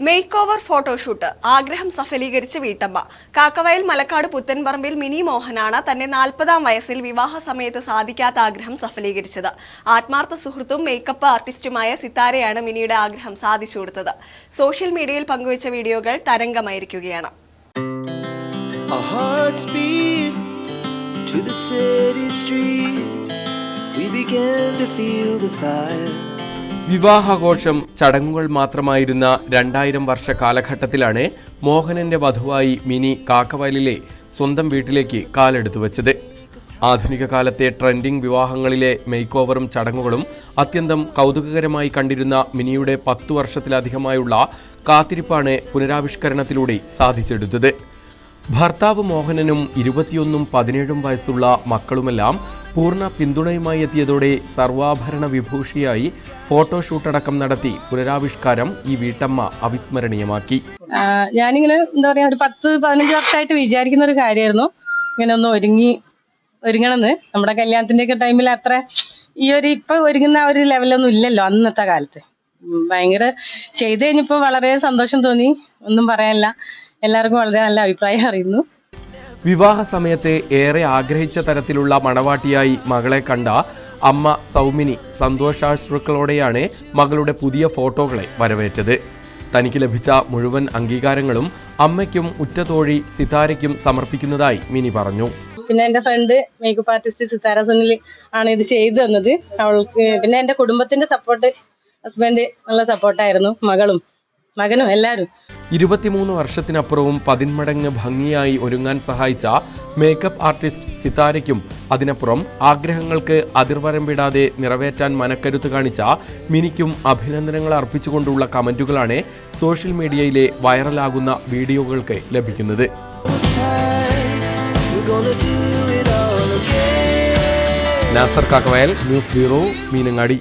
Make over photoshoot ആഗ്രഹം സഫലീകരിച്ച് വീട്ടമ്മ. കാക്കവയൽ മലക്കാട് പുത്തൻപറമ്പിൽ മിനി മോഹനാണ് തന്റെ നാൽപ്പതാം വയസ്സിൽ വിവാഹ സമയത്ത് സാധിക്കാത്ത ആഗ്രഹം സഫലീകരിച്ചത്. ആത്മാർത്ഥ സുഹൃത്തും മേക്കപ്പ് ആർട്ടിസ്റ്റുമായ സിത്താരയാണ് മിനിയുടെ ആഗ്രഹം സാധിച്ചു കൊടുത്തത്. സോഷ്യൽ മീഡിയയിൽ പങ്കുവച്ച വീഡിയോകൾ തരംഗമായിരിക്കുകയാണ്. We began to feel the fire. വിവാഹാഘോഷം ചടങ്ങുകൾ മാത്രമായിരുന്ന രണ്ടായിരം വർഷ കാലഘട്ടത്തിലാണ് മോഹനന്റെ വധുവായി മിനി കാക്കവയലിലെ സ്വന്തം വീട്ടിലേക്ക് കാലെടുത്തു വച്ചത്. ആധുനിക കാലത്തെ ട്രെൻഡിംഗ് വിവാഹങ്ങളിലെ മേക്ക് ഓവറും ചടങ്ങുകളും അത്യന്തം കൗതുകകരമായി കണ്ടിരുന്ന മിനിയുടെ പത്തു വർഷത്തിലധികമായുള്ള കാത്തിരിപ്പാണ് പുനരാവിഷ്കരണത്തിലൂടെ സാധിച്ചെടുത്തത്. ഭർത്താവ് മോഹനനും ഇരുപത്തിയൊന്നും പതിനേഴും വയസ്സുള്ള മക്കളുമെല്ലാം പൂർണ പിന്തുണയുമായി എത്തിയതോടെ സർവാഭരണ വിഭൂഷിയായി ഫോട്ടോഷൂട്ടടക്കം നടത്തി പുനരാവിഷ്കാരം ഈ വീട്ടമ്മ അവിസ്മരണീയമാക്കി. ഞാനിങ്ങനെ എന്താ പറയാ ഒരു പത്ത് പതിനഞ്ച് വർഷമായിട്ട് വിചാരിക്കുന്ന ഒരു കാര്യമായിരുന്നു. ഇങ്ങനെ ഒന്ന് ഒരുങ്ങി ഒരുങ്ങണമെന്ന്. നമ്മുടെ കല്യാണത്തിന്റെ ഒക്കെ ടൈമിൽ അത്ര ഈ ഒരു ഇപ്പൊ ഒരുങ്ങുന്ന ഒരു ലെവലൊന്നും ഇല്ലല്ലോ അന്നത്തെ കാലത്ത്. ഭയങ്കര ചെയ്ത് കഴിഞ്ഞപ്പോൾ വളരെ സന്തോഷം തോന്നി. ഒന്നും പറയാനില്ല. എല്ലാവർക്കും വളരെ നല്ല അഭിപ്രായം അറിയുന്നു. വിവാഹ സമയത്തെ ഏറെ ആഗ്രഹിച്ച തരത്തിലുള്ള മണവാട്ടിയായി മകളെ കണ്ട അമ്മ സൗമിനി സന്തോഷാശ്രുക്കളോടെയാണ് മകളുടെ പുതിയ ഫോട്ടോകളെ വരവേറ്റത്. തനിക്ക് ലഭിച്ച മുഴുവൻ അംഗീകാരങ്ങളും അമ്മയ്ക്കും ഉറ്റതോഴി സിതാരയ്ക്കും സമർപ്പിക്കുന്നതായി മിനി പറഞ്ഞു. പിന്നെ എന്റെ friend makeup artist Sithara Sunil ആണ് ഇത് ചെയ്തു തന്നത്. അവൾക്ക് പിന്നെ എന്റെ കുടുംബത്തിന്റെ സപ്പോർട്ട് ഹസ്ബൻഡ് നല്ല സപ്പോർട്ടായിരുന്നു മകളും മകനും എല്ലാവരും. ഇരുപത്തിമൂന്ന് വർഷത്തിനപ്പുറവും പതിന്മടങ്ങ് ഭംഗിയായി ഒരുങ്ങാൻ സഹായിച്ച മേക്കപ്പ് ആർട്ടിസ്റ്റ് സിതാരയ്ക്കും അതിനപ്പുറം ആഗ്രഹങ്ങൾക്ക് അതിർവരമ്പിടാതെ നിറവേറ്റാൻ മനക്കരുത്ത് കാണിച്ച മിനിക്കും അഭിനന്ദനങ്ങൾ അർപ്പിച്ചുകൊണ്ടുള്ള കമന്റുകളാണ് സോഷ്യൽ മീഡിയയിലെ വൈറലാകുന്ന വീഡിയോകൾക്ക് ലഭിക്കുന്നത്. Nasar Kakkavayal news bureau Meenangadi